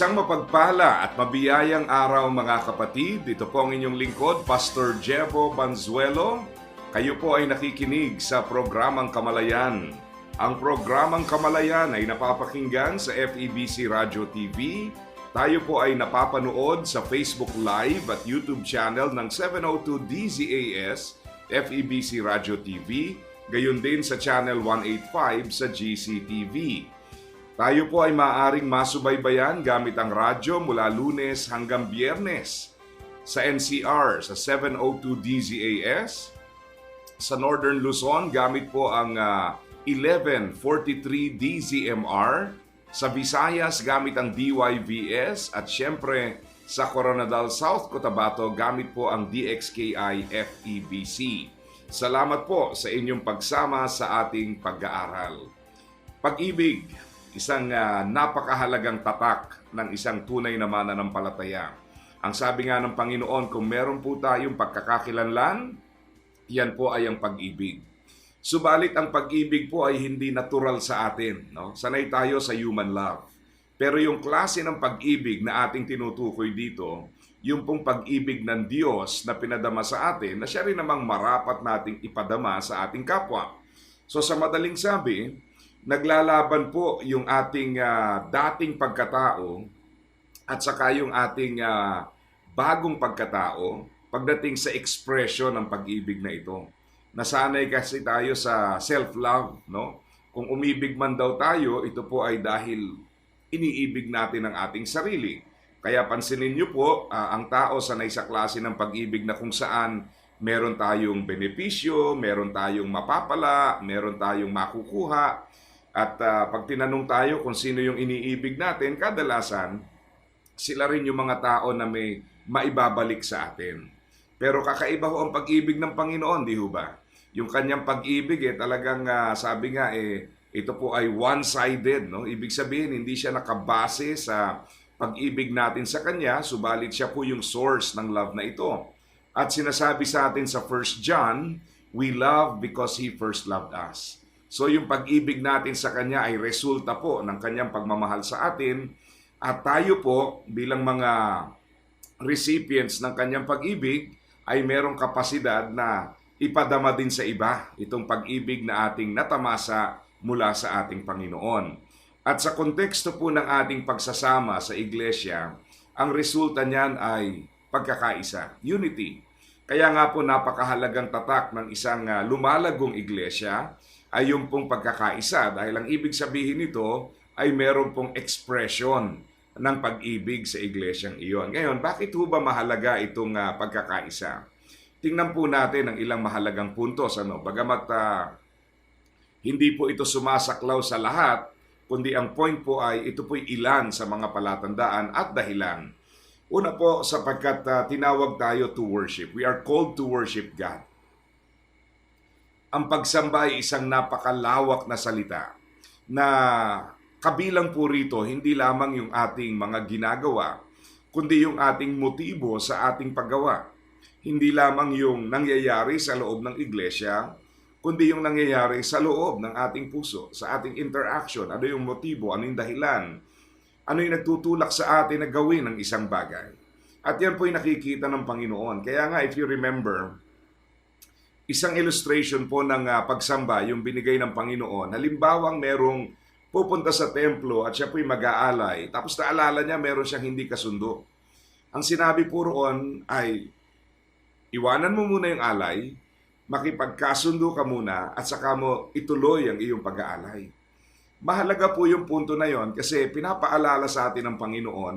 Isang mapagpala at mabiyayang araw mga kapatid. Ito po ang inyong lingkod, Pastor Jebo Banzuelo. Kayo po ay nakikinig sa programang Kamalayan. Ang programang Kamalayan ay napapakinggan sa FEBC Radio TV. Tayo po ay napapanood sa Facebook Live at YouTube channel ng 702 DZAS FEBC Radio TV. Gayon din sa channel 185 sa GCTV. Tayo po ay maaaring masubaybayan gamit ang radyo mula lunes hanggang biyernes sa NCR sa 702 DZAS. Sa Northern Luzon, gamit po ang ah, 1143 DZMR. Sa Visayas, gamit ang DYVS. At syempre, sa Coronadal South Cotabato, gamit po ang DXKI FEBC. Salamat po sa inyong pagsama sa ating pag-aaral. Pag-ibig, isang ah, napakahalagang tatak ng isang tunay na mananampalataya. Ang sabi nga ng Panginoon, kung meron po tayong pagkakakilanlan, yan po ay ang pag-ibig. Subalit ang pag-ibig po ay hindi natural sa atin. No? Sanay tayo sa human love. Pero yung klase ng pag-ibig na ating tinutukoy dito, yung pong pag-ibig ng Diyos na pinadama sa atin, na siya rin namang marapat nating ipadama sa ating kapwa. So sa madaling sabi, naglalaban po yung ating ah, dating pagkatao at saka yung ating ah, bagong pagkatao pagdating sa expression ng pag-ibig na ito. Nasanay kasi tayo sa self-love, no? Kung umibig man daw tayo, ito po ay dahil iniibig natin ang ating sarili. Kaya pansinin niyo po, ah, ang tao sanay sa klase ng pag-ibig na kung saan meron tayong benepisyo, meron tayong mapapala, meron tayong makukuha. At ah, pag tinanong tayo kung sino yung iniibig natin, kadalasan, sila rin yung mga tao na may maibabalik sa atin. Pero kakaiba ho ang pag-ibig ng Panginoon, di ho ba? Yung kanyang pag-ibig eh talagang ah, sabi nga eh ito po ay one-sided, no? Ibig sabihin hindi siya nakabase sa pag-ibig natin sa kanya, subalit siya po yung source ng love na ito. At sinasabi sa atin sa 1 John, we love because he first loved us. So yung pag-ibig natin sa kanya ay resulta po ng kanyang pagmamahal sa atin at tayo po bilang mga recipients ng kanyang pag-ibig ay merong kapasidad na ipadama din sa iba itong pag-ibig na ating natamasa mula sa ating Panginoon. At sa konteksto po ng ating pagsasama sa iglesia, ang resulta niyan ay pagkakaisa, unity. Kaya nga po napakahalagang tatak ng isang ah, lumalagong iglesia ay yung pong pagkakaisa dahil ang ibig sabihin nito ay meron pong expression ng pag-ibig sa iglesyang iyon. Ngayon, bakit ho ba mahalaga itong ah, pagkakaisa? Tingnan po natin ang ilang mahalagang puntos. Ano? Bagamat ah, hindi po ito sumasaklaw sa lahat, kundi ang point po ay ito po'y ilan sa mga palatandaan at dahilan. Una po, sapagkat ah, tinawag tayo to worship. We are called to worship God. Ang pagsamba ay isang napakalawak na salita na kabilang po rito hindi lamang yung ating mga ginagawa, kundi yung ating motibo sa ating paggawa. Hindi lamang yung nangyayari sa loob ng iglesia, kundi yung nangyayari sa loob ng ating puso, sa ating interaction. Ano yung motibo, ano yung dahilan, ano yung nagtutulak sa atin na gawin ng isang bagay. At yan po yung nakikita ng Panginoon. Kaya nga, if you remember, isang illustration po ng ah, pagsamba, yung binigay ng Panginoon. Halimbawang merong pupunta sa templo at siya po'y mag-aalay. Tapos naalala niya meron siyang hindi kasundo. Ang sinabi po roon ay, iwanan mo muna yung alay, makipagkasundo ka muna at saka mo ituloy ang iyong pag-aalay. Mahalaga po yung punto na yon kasi pinapaalala sa atin ng Panginoon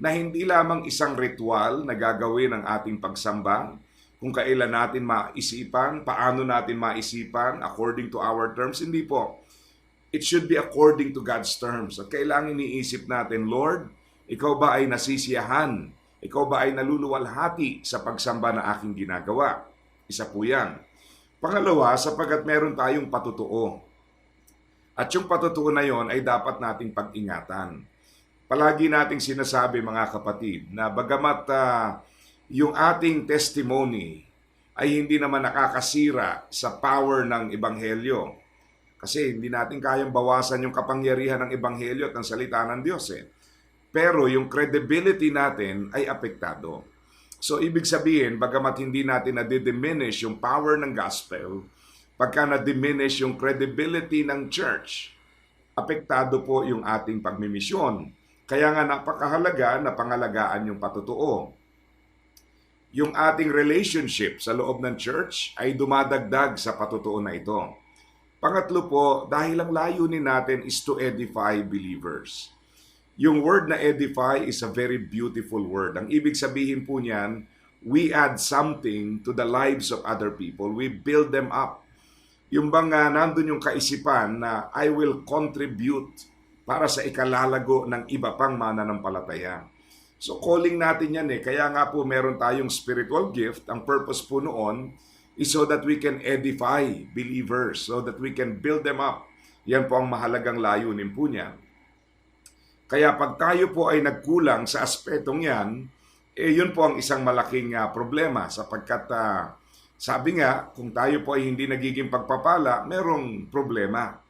na hindi lamang isang ritual na gagawin ang ating pagsamba, kung kailan natin maisipan, paano natin maisipan, according to our terms, hindi po. it should be according to God's terms. At kailangan iniisip natin, Lord, ikaw ba ay nasisiyahan? Ikaw ba ay naluluwalhati sa pagsamba na aking ginagawa? Isa po yan. Pangalawa, sapagat meron tayong patutuo. At yung patutuo na yon ay dapat nating pag-ingatan. Palagi nating sinasabi mga kapatid na bagamat ah, yung ating testimony ay hindi naman nakakasira sa power ng Ebanghelyo. Kasi hindi natin kayang bawasan yung kapangyarihan ng Ebanghelyo at ng salita ng Diyos eh. Pero yung credibility natin ay apektado. So ibig sabihin, bagamat hindi natin na-diminish yung power ng gospel, pagka na-diminish yung credibility ng church, apektado po yung ating pagmimisyon. Kaya nga napakahalaga na pangalagaan yung patutuo. Yung ating relationship sa loob ng church ay dumadagdag sa patutuo na ito. Pangatlo po, dahil ang layunin natin is to edify believers. Yung word na edify is a very beautiful word. Ang ibig sabihin po niyan, we add something to the lives of other people. We build them up. Yung bang uh, nandun yung kaisipan na I will contribute para sa ikalalago ng iba pang mananampalataya. So calling natin yan eh. Kaya nga po meron tayong spiritual gift. Ang purpose po noon is so that we can edify believers, so that we can build them up. Yan po ang mahalagang layunin po niya. Kaya pag tayo po ay nagkulang sa aspetong yan, eh yun po ang isang malaking uh, problema sapagkat uh, sabi nga, kung tayo po ay hindi nagiging pagpapala, merong problema.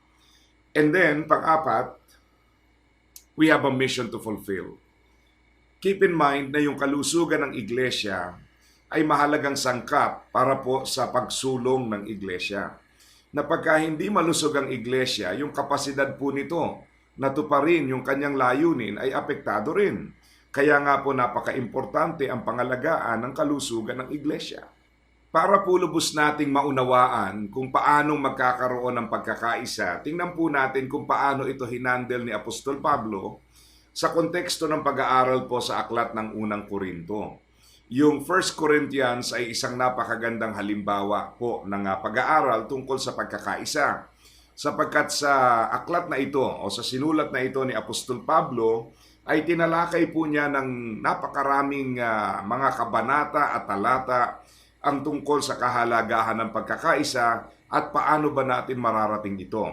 And then, pang-apat, we have a mission to fulfill. Keep in mind na yung kalusugan ng iglesia ay mahalagang sangkap para po sa pagsulong ng iglesia. Na pagka hindi malusog ang iglesia, yung kapasidad po nito na tuparin yung kanyang layunin ay apektado rin. Kaya nga po napaka-importante ang pangalagaan ng kalusugan ng iglesia. Para po lubos nating maunawaan kung paanong magkakaroon ng pagkakaisa, tingnan po natin kung paano ito hinandle ni Apostol Pablo sa konteksto ng pag-aaral po sa aklat ng unang Korinto. Yung 1 Corinthians ay isang napakagandang halimbawa po ng ah, pag-aaral tungkol sa pagkakaisa. Sapagkat sa aklat na ito o sa sinulat na ito ni Apostol Pablo ay tinalakay po niya ng napakaraming ah, mga kabanata at talata ang tungkol sa kahalagahan ng pagkakaisa at paano ba natin mararating ito.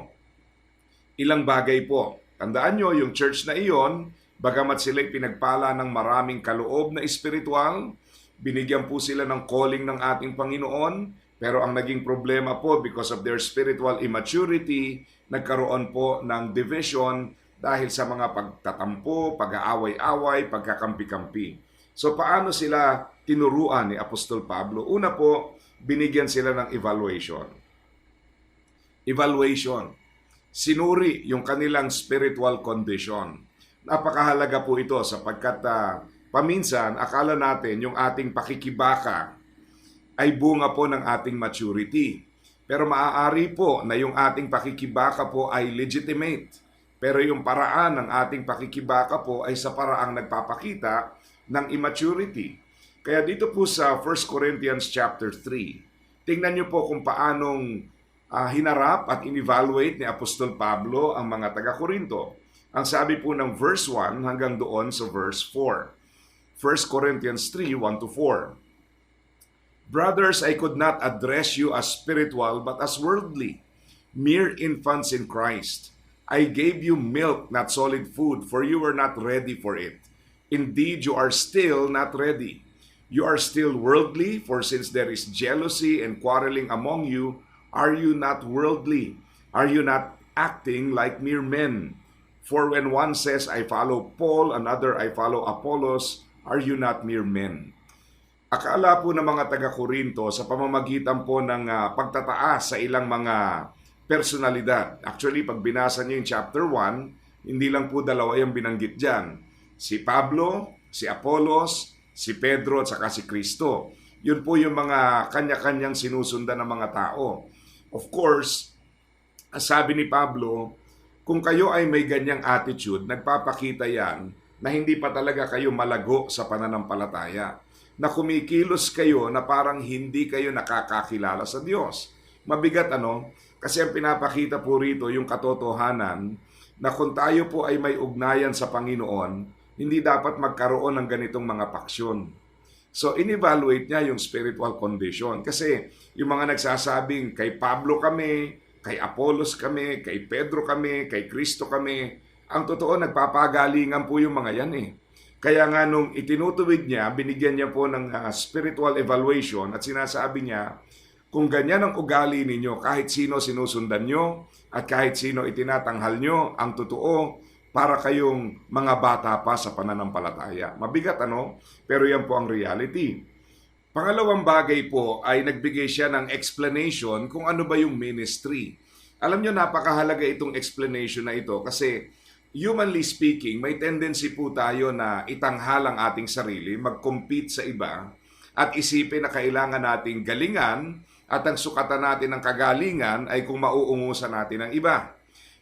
Ilang bagay po. Tandaan nyo, yung church na iyon, bagamat sila'y pinagpala ng maraming kaloob na espiritual, binigyan po sila ng calling ng ating Panginoon, pero ang naging problema po because of their spiritual immaturity, nagkaroon po ng division dahil sa mga pagtatampo, pag-aaway-away, pagkakampi-kampi. So paano sila tinuruan ni Apostol Pablo? Una po, binigyan sila ng evaluation. Evaluation. Sinuri yung kanilang spiritual condition. Napakahalaga po ito sapagkat uh, paminsan akala natin yung ating pakikibaka ay bunga po ng ating maturity. Pero maaari po na yung ating pakikibaka po ay legitimate. Pero yung paraan ng ating pakikibaka po ay sa paraang nagpapakita ng immaturity. Kaya dito po sa 1 Corinthians chapter 3, tingnan niyo po kung paanong uh, hinarap at in-evaluate ni Apostol Pablo ang mga taga-Korinto. Ang sabi po ng verse 1 hanggang doon sa verse 4. 1 Corinthians 3, 1 to 4. Brothers, I could not address you as spiritual but as worldly, mere infants in Christ. I gave you milk, not solid food, for you were not ready for it. Indeed, you are still not ready. You are still worldly, for since there is jealousy and quarreling among you, are you not worldly? Are you not acting like mere men? For when one says, I follow Paul, another, I follow Apollos, are you not mere men? Akala po ng mga taga-Korinto sa pamamagitan po ng uh, pagtataas sa ilang mga personalidad. Actually, pag binasa niyo yung chapter 1, hindi lang po dalawa yung binanggit dyan. Si Pablo, si Apollos, si Pedro at saka si Kristo. Yun po yung mga kanya-kanyang sinusundan ng mga tao. Of course, sabi ni Pablo, kung kayo ay may ganyang attitude, nagpapakita yan na hindi pa talaga kayo malago sa pananampalataya. Na kumikilos kayo na parang hindi kayo nakakakilala sa Diyos. Mabigat ano? Kasi ang pinapakita po rito yung katotohanan na kung tayo po ay may ugnayan sa Panginoon, hindi dapat magkaroon ng ganitong mga paksyon. So, in-evaluate niya yung spiritual condition. Kasi yung mga nagsasabing kay Pablo kami, kay Apollos kami, kay Pedro kami, kay Kristo kami, ang totoo, nagpapagalingan po yung mga yan eh. Kaya nga nung itinutuwid niya, binigyan niya po ng ah, spiritual evaluation at sinasabi niya, kung ganyan ang ugali ninyo, kahit sino sinusundan nyo at kahit sino itinatanghal nyo, ang totoo, para kayong mga bata pa sa pananampalataya. Mabigat ano? Pero yan po ang reality. Pangalawang bagay po ay nagbigay siya ng explanation kung ano ba yung ministry. Alam nyo, napakahalaga itong explanation na ito kasi humanly speaking, may tendency po tayo na itanghal ang ating sarili, mag-compete sa iba, at isipin na kailangan nating galingan at ang sukatan natin ng kagalingan ay kung mauungusan natin ang iba.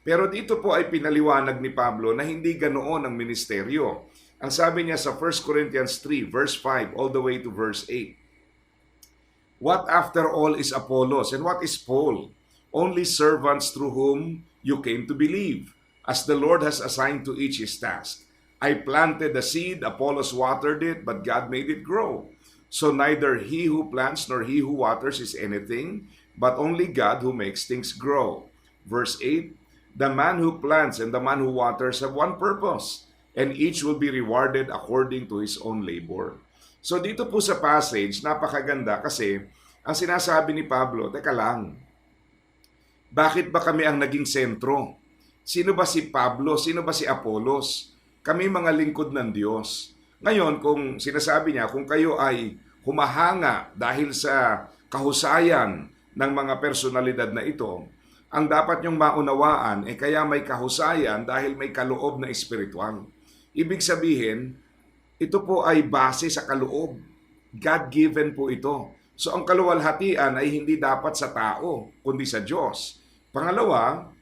Pero dito po ay pinaliwanag ni Pablo na hindi ganoon ang ministeryo. Ang sabi niya sa 1 Corinthians 3 verse 5 all the way to verse 8. What after all is Apollos and what is Paul? Only servants through whom you came to believe, as the Lord has assigned to each his task. I planted the seed, Apollos watered it, but God made it grow. So neither he who plants nor he who waters is anything, but only God who makes things grow. Verse 8 The man who plants and the man who waters have one purpose, and each will be rewarded according to his own labor. So dito po sa passage, napakaganda kasi ang sinasabi ni Pablo, teka lang, bakit ba kami ang naging sentro? Sino ba si Pablo? Sino ba si Apolos? Kami mga lingkod ng Diyos. Ngayon, kung sinasabi niya, kung kayo ay humahanga dahil sa kahusayan ng mga personalidad na ito, ang dapat niyong maunawaan ay kaya may kahusayan dahil may kaloob na espiritual. Ibig sabihin, ito po ay base sa kaloob. God-given po ito. So ang kaluwalhatian ay hindi dapat sa tao, kundi sa Diyos. Pangalawa,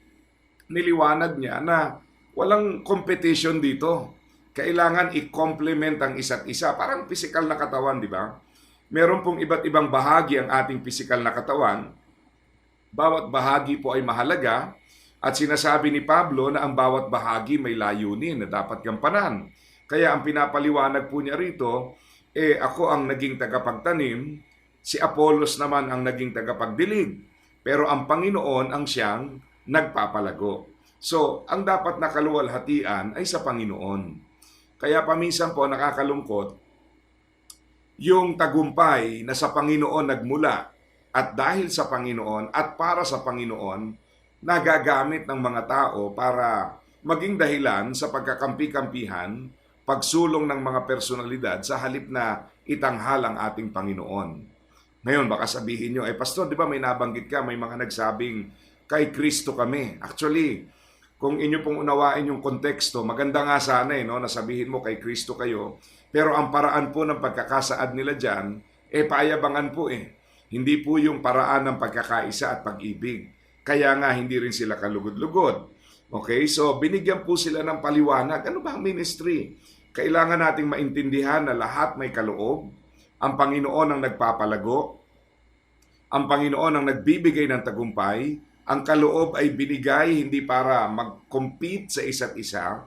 niliwanag niya na walang competition dito. Kailangan i-complement ang isa't isa. Parang physical na katawan, di ba? Meron pong iba't ibang bahagi ang ating physical na katawan. Bawat bahagi po ay mahalaga at sinasabi ni Pablo na ang bawat bahagi may layunin na dapat gampanan. Kaya ang pinapaliwanag po niya rito, eh ako ang naging tagapagtanim, si Apollos naman ang naging tagapagdilig. Pero ang Panginoon ang siyang nagpapalago. So, ang dapat na kaluwalhatian ay sa Panginoon. Kaya paminsan po nakakalungkot, yung tagumpay na sa Panginoon nagmula at dahil sa Panginoon at para sa Panginoon, nagagamit ng mga tao para maging dahilan sa pagkakampi-kampihan, pagsulong ng mga personalidad sa halip na itanghal ang ating Panginoon. Ngayon, baka sabihin nyo, eh Pastor, di ba may nabanggit ka, may mga nagsabing, kay Kristo kami. Actually, kung inyo pong unawain yung konteksto, maganda nga sana eh, no, nasabihin mo kay Kristo kayo, pero ang paraan po ng pagkakasaad nila dyan, eh paayabangan po eh. Hindi po yung paraan ng pagkakaisa at pag-ibig. Kaya nga hindi rin sila kalugod-lugod. Okay, so binigyan po sila ng paliwanag. Ano ba ang ministry? Kailangan nating maintindihan na lahat may kaloob. Ang Panginoon ang nagpapalago. Ang Panginoon ang nagbibigay ng tagumpay. Ang kaloob ay binigay hindi para mag-compete sa isa't isa,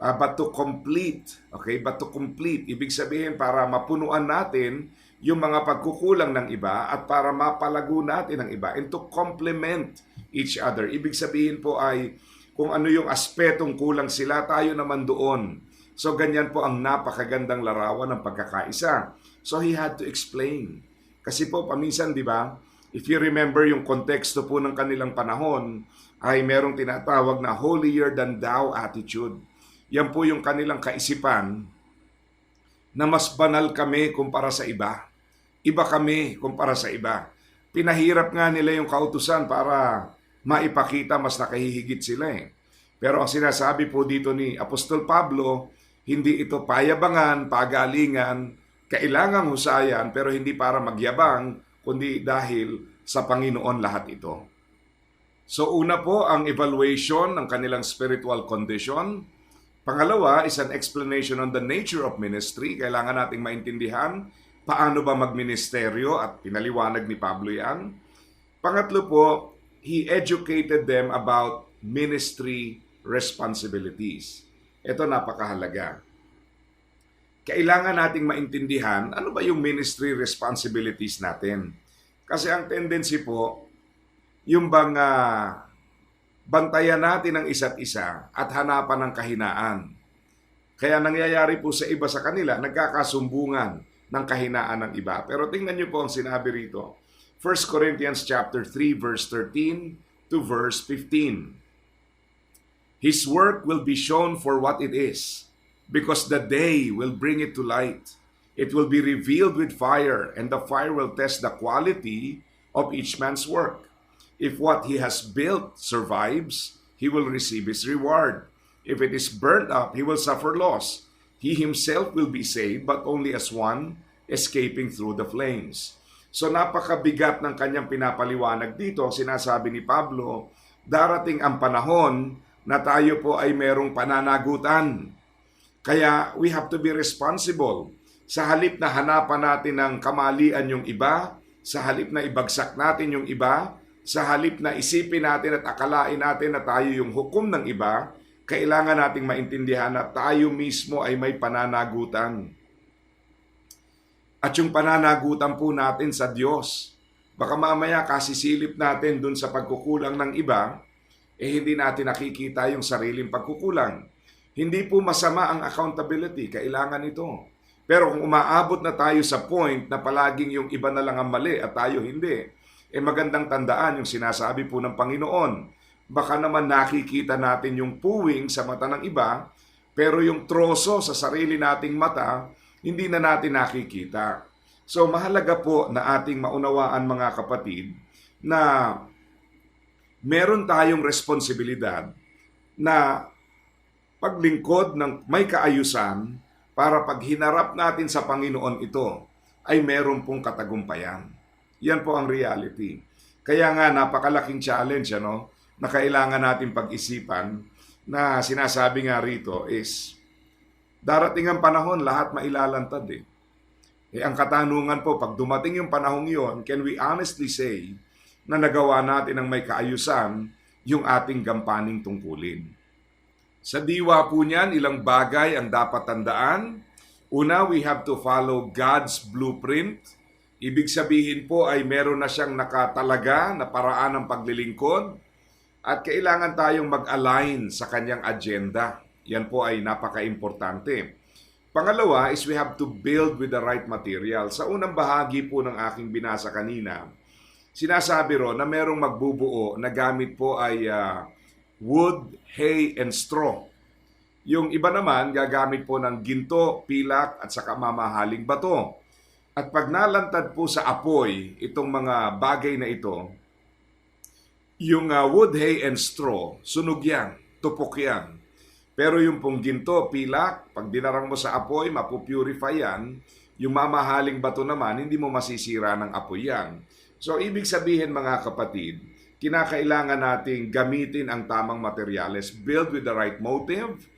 uh, but to complete. Okay, but to complete. Ibig sabihin para mapunuan natin yung mga pagkukulang ng iba at para mapalago natin ang iba and to complement each other. Ibig sabihin po ay kung ano yung aspetong kulang sila, tayo naman doon. So ganyan po ang napakagandang larawan ng pagkakaisa. So he had to explain. Kasi po paminsan, di ba, if you remember yung konteksto po ng kanilang panahon, ay merong tinatawag na holier than thou attitude. Yan po yung kanilang kaisipan na mas banal kami kumpara sa iba. Iba kami kumpara sa iba. Pinahirap nga nila yung kautusan para maipakita mas nakahihigit sila eh. Pero ang sinasabi po dito ni Apostol Pablo, hindi ito payabangan, pagalingan, kailangang husayan pero hindi para magyabang, kundi dahil sa Panginoon lahat ito. So una po ang evaluation ng kanilang spiritual condition. Pangalawa is an explanation on the nature of ministry. Kailangan nating maintindihan paano ba magministeryo at pinaliwanag ni Pablo yan. Pangatlo po, he educated them about ministry responsibilities. Ito napakahalaga. Kailangan nating maintindihan ano ba yung ministry responsibilities natin. Kasi ang tendency po, yung bang ah, bantayan natin ang isa't isa at hanapan ng kahinaan. Kaya nangyayari po sa iba sa kanila, nagkakasumbungan ng kahinaan ng iba. Pero tingnan niyo po ang sinabi rito. 1 Corinthians chapter 3 verse 13 to verse 15. His work will be shown for what it is, because the day will bring it to light. It will be revealed with fire, and the fire will test the quality of each man's work. If what he has built survives, he will receive his reward. If it is burnt up, he will suffer loss. He himself will be saved, but only as one escaping through the flames. So napakabigat ng kanyang pinapaliwanag dito. Sinasabi ni Pablo, darating ang panahon na tayo po ay merong pananagutan. Kaya we have to be responsible. Sa halip na hanapan natin ng kamalian yung iba, sa halip na ibagsak natin yung iba, sa halip na isipin natin at akalain natin na tayo yung hukom ng iba, kailangan nating maintindihan na tayo mismo ay may pananagutan. At yung pananagutan po natin sa Diyos. Baka mamaya kasisilip natin dun sa pagkukulang ng iba, eh hindi natin nakikita yung sariling pagkukulang. Hindi po masama ang accountability, kailangan ito. Pero kung umaabot na tayo sa point na palaging yung iba na lang ang mali at tayo hindi, eh magandang tandaan yung sinasabi po ng Panginoon. Baka naman nakikita natin yung puwing sa mata ng iba, pero yung troso sa sarili nating mata, hindi na natin nakikita. So mahalaga po na ating maunawaan mga kapatid na meron tayong responsibilidad na paglingkod ng may kaayusan para pag hinarap natin sa Panginoon ito ay meron pong katagumpayan. Yan po ang reality. Kaya nga napakalaking challenge ano, na kailangan natin pag-isipan na sinasabi nga rito is darating ang panahon lahat mailalantad eh. Eh ang katanungan po pag dumating yung panahong yon, can we honestly say na nagawa natin ng may kaayusan yung ating gampaning tungkulin. Sa diwa po niyan, ilang bagay ang dapat tandaan. Una, we have to follow God's blueprint. Ibig sabihin po ay meron na siyang nakatalaga na paraan ng paglilingkod at kailangan tayong mag-align sa kanyang agenda. Yan po ay napaka-importante. Pangalawa is we have to build with the right material. Sa unang bahagi po ng aking binasa kanina, sinasabi ro na merong magbubuo na gamit po ay ah, wood, hay, and straw. Yung iba naman gagamit po ng ginto, pilak at saka mamahaling bato. At pag nalantad po sa apoy itong mga bagay na ito, yung ah, wood, hay, and straw, sunog yan, tupok yan. Pero yung pong ginto, pilak, pag dinarang mo sa apoy, mapupurify yan. Yung mamahaling bato naman, hindi mo masisira ng apoy yan. So, ibig sabihin mga kapatid, kinakailangan nating gamitin ang tamang materyales. Build with the right motive.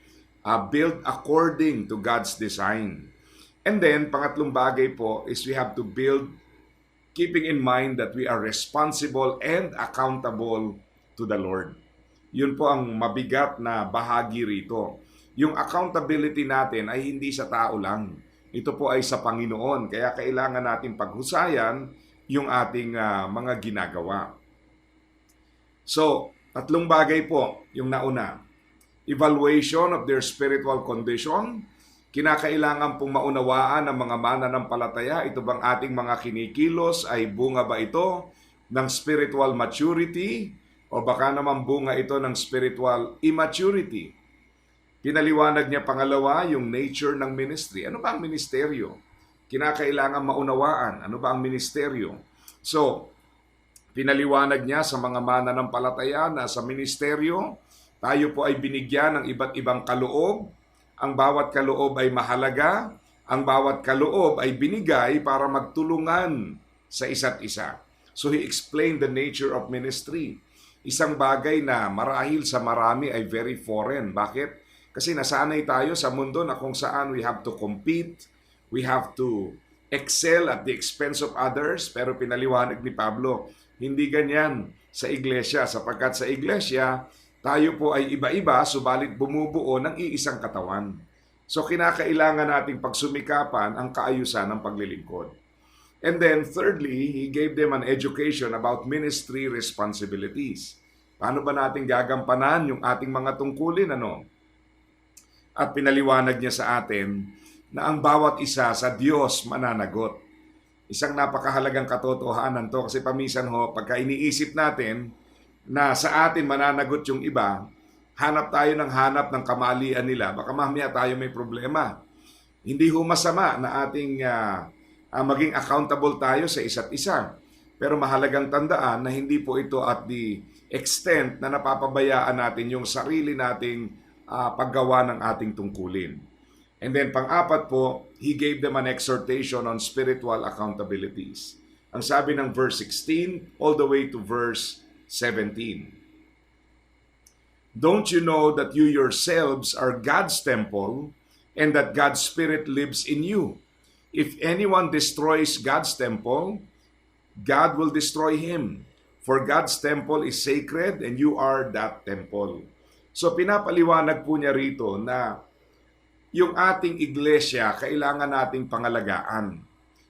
uh, build according to God's design. And then, pangatlong bagay po is we have to build keeping in mind that we are responsible and accountable to the Lord. Yun po ang mabigat na bahagi rito. Yung accountability natin ay hindi sa tao lang. Ito po ay sa Panginoon. Kaya kailangan natin paghusayan yung ating ah, mga ginagawa. So, tatlong bagay po yung nauna. Evaluation of their spiritual condition. Kinakailangan pong maunawaan ng mga mananampalataya. Ito bang ating mga kinikilos ay bunga ba ito ng spiritual maturity o baka naman bunga ito ng spiritual immaturity? Pinaliwanag niya pangalawa yung nature ng ministry. Ano ba ang ministeryo? Kinakailangan maunawaan. Ano ba ang ministeryo? So, pinaliwanag niya sa mga mananampalataya na sa ministeryo, tayo po ay binigyan ng iba't ibang kaloob. Ang bawat kaloob ay mahalaga. Ang bawat kaloob ay binigay para magtulungan sa isa't isa. So he explained the nature of ministry. Isang bagay na marahil sa marami ay very foreign. Bakit? Kasi nasanay tayo sa mundo na kung saan we have to compete, we have to excel at the expense of others. Pero pinaliwanag ni Pablo, Hindi ganyan sa iglesia sapagkat sa iglesia, tayo po ay iba-iba subalit bumubuo ng iisang katawan. So kinakailangan nating pagsumikapan ang kaayusan ng paglilingkod. And then thirdly, he gave them an education about ministry responsibilities. Paano ba natin gagampanan yung ating mga tungkulin ano? At pinaliwanag niya sa atin na ang bawat isa sa Diyos mananagot. Isang napakahalagang katotohanan to kasi pamisan ho, pagka iniisip natin na sa atin mananagot yung iba, hanap tayo ng hanap ng kamalian nila, baka mamaya tayo may problema. Hindi ho masama na ating ah, ah, maging accountable tayo sa isa't isa. Pero mahalagang tandaan na hindi po ito at the extent na napapabayaan natin yung sarili nating ah, paggawa ng ating tungkulin. And then pang-apat po, he gave them an exhortation on spiritual accountabilities. Ang sabi ng verse 16 all the way to verse 17. Don't you know that you yourselves are God's temple and that God's Spirit lives in you? If anyone destroys God's temple, God will destroy him. For God's temple is sacred and you are that temple. So pinapaliwanag po niya rito na yung ating iglesia kailangan nating pangalagaan.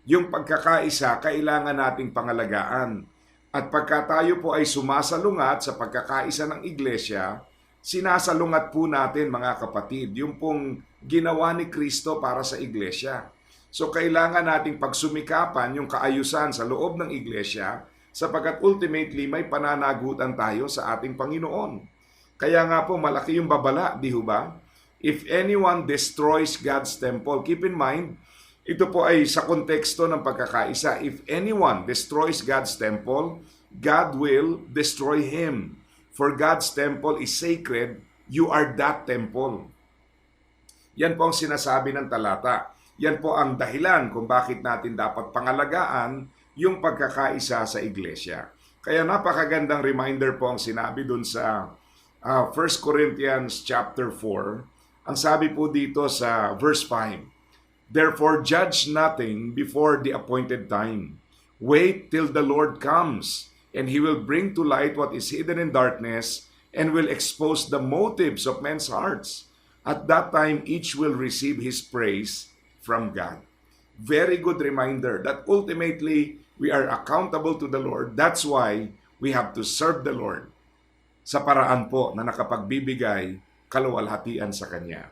Yung pagkakaisa kailangan nating pangalagaan. At pagka tayo po ay sumasalungat sa pagkakaisa ng iglesia, sinasalungat po natin mga kapatid, yung pong ginawa ni Kristo para sa iglesia. So kailangan nating pagsumikapan yung kaayusan sa loob ng iglesia sapagkat ultimately may pananagutan tayo sa ating Panginoon. Kaya nga po malaki yung babala, di ho ba? If anyone destroys God's temple, keep in mind, ito po ay sa konteksto ng pagkakaisa. If anyone destroys God's temple, God will destroy him. For God's temple is sacred, you are that temple. Yan po ang sinasabi ng talata. Yan po ang dahilan kung bakit natin dapat pangalagaan yung pagkakaisa sa iglesia. Kaya napakagandang reminder po ang sinabi dun sa uh, 1 Corinthians chapter 4. Ang sabi po dito sa verse 5, Therefore judge nothing before the appointed time. Wait till the Lord comes, and He will bring to light what is hidden in darkness, and will expose the motives of men's hearts. At that time, each will receive his praise from God. Very good reminder that ultimately we are accountable to the Lord. That's why we have to serve the Lord sa paraan po na nakapagbibigay kaluwalhatian sa Kanya.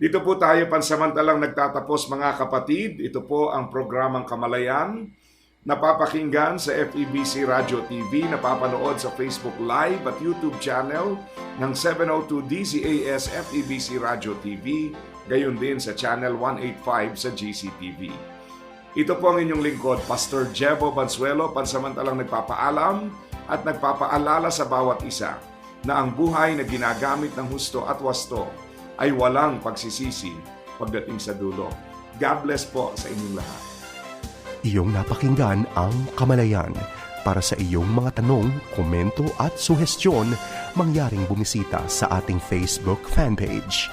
Dito po tayo pansamantalang nagtatapos mga kapatid. Ito po ang programang Kamalayan. Napapakinggan sa FEBC Radio TV, napapanood sa Facebook Live at YouTube channel ng 702 DZAS FEBC Radio TV, gayon din sa channel 185 sa GCTV. Ito po ang inyong lingkod, Pastor Jebo Bansuelo, pansamantalang nagpapaalam at nagpapaalala sa bawat isa na ang buhay na ginagamit ng husto at wasto ay walang pagsisisi pagdating sa dulo. God bless po sa inyong lahat. Iyong napakinggan ang Kamalayan. Para sa iyong mga tanong, komento at suhestyon, mangyaring bumisita sa ating Facebook fanpage,